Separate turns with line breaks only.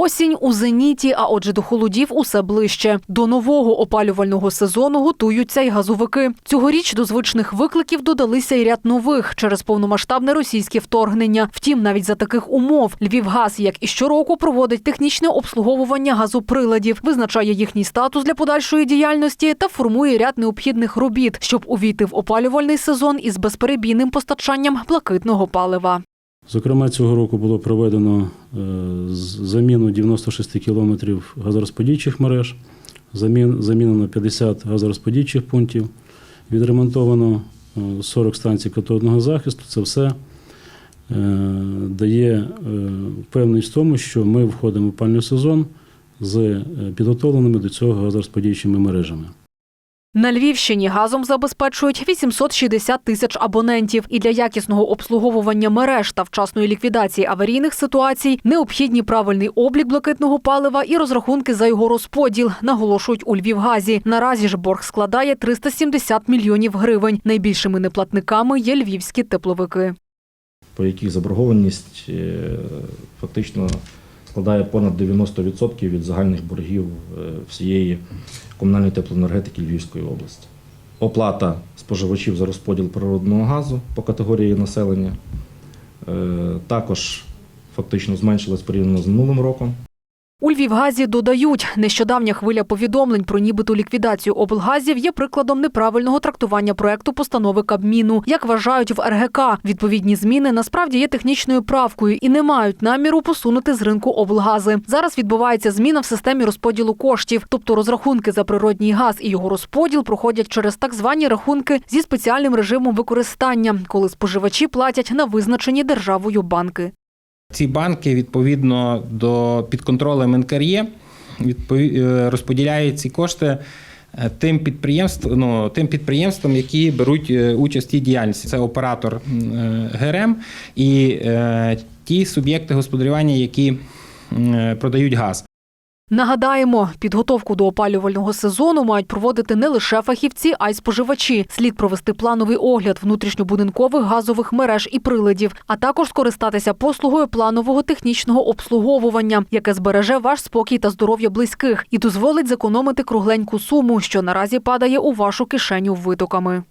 Осінь у зеніті, а отже, до холодів усе ближче. До нового опалювального сезону готуються й газовики. Цьогоріч до звичних викликів додалися й ряд нових через повномасштабне російське вторгнення. Втім, навіть за таких умов Львівгаз, як і щороку, проводить технічне обслуговування газоприладів, визначає їхній статус для подальшої діяльності та формує ряд необхідних робіт, щоб увійти в опалювальний сезон із безперебійним постачанням блакитного палива.
Зокрема, цього року було проведено е, заміну 96 кілометрів газорозподільчих мереж, замінено 50 газорозподільчих пунктів, відремонтовано е, 40 станцій катодного захисту. Це все е, дає е, впевненість в тому, що ми входимо в опальний сезон з е, підготовленими до цього газорозподільчими мережами.
На Львівщині газом забезпечують 860 тисяч абонентів. І для якісного обслуговування мереж та вчасної ліквідації аварійних ситуацій необхідні правильний облік блакитного палива і розрахунки за його розподіл, наголошують у Львівгазі. Наразі ж борг складає 370 мільйонів гривень. Найбільшими неплатниками є львівські тепловики.
по яких заборгованість е, фактично складає понад 90% від загальних боргів е, всієї комунальної теплоенергетики Львівської області. Оплата споживачів за розподіл природного газу по категорії населення е, також фактично зменшилась порівняно з минулим роком.
У Львівгазі додають, нещодавня хвиля повідомлень про нібито ліквідацію облгазів є прикладом неправильного трактування проекту постанови Кабміну. Як вважають в РГК, відповідні зміни насправді є технічною правкою і не мають наміру посунути з ринку облгази. Зараз відбувається зміна в системі розподілу коштів, тобто розрахунки за природній газ і його розподіл проходять через так звані рахунки зі спеціальним режимом використання, коли споживачі платять на визначені державою банки.
Ці банки відповідно до під контролем НКРЄ е, розподіляють ці кошти е, тим підприємствам, ну, тим підприємствам, які беруть е, участь в цій діяльності. Це оператор ГРМ і ті суб'єкти господарювання, які продають газ.
Нагадаємо, підготовку до опалювального сезону мають проводити не лише фахівці, а й споживачі. Слід провести плановий огляд внутрішньобудинкових газових мереж і приладів, а також скористатися послугою планового технічного обслуговування, яке збереже ваш спокій та здоров'я близьких і дозволить зекономити кругленьку суму, що наразі падає у вашу кишеню витоками.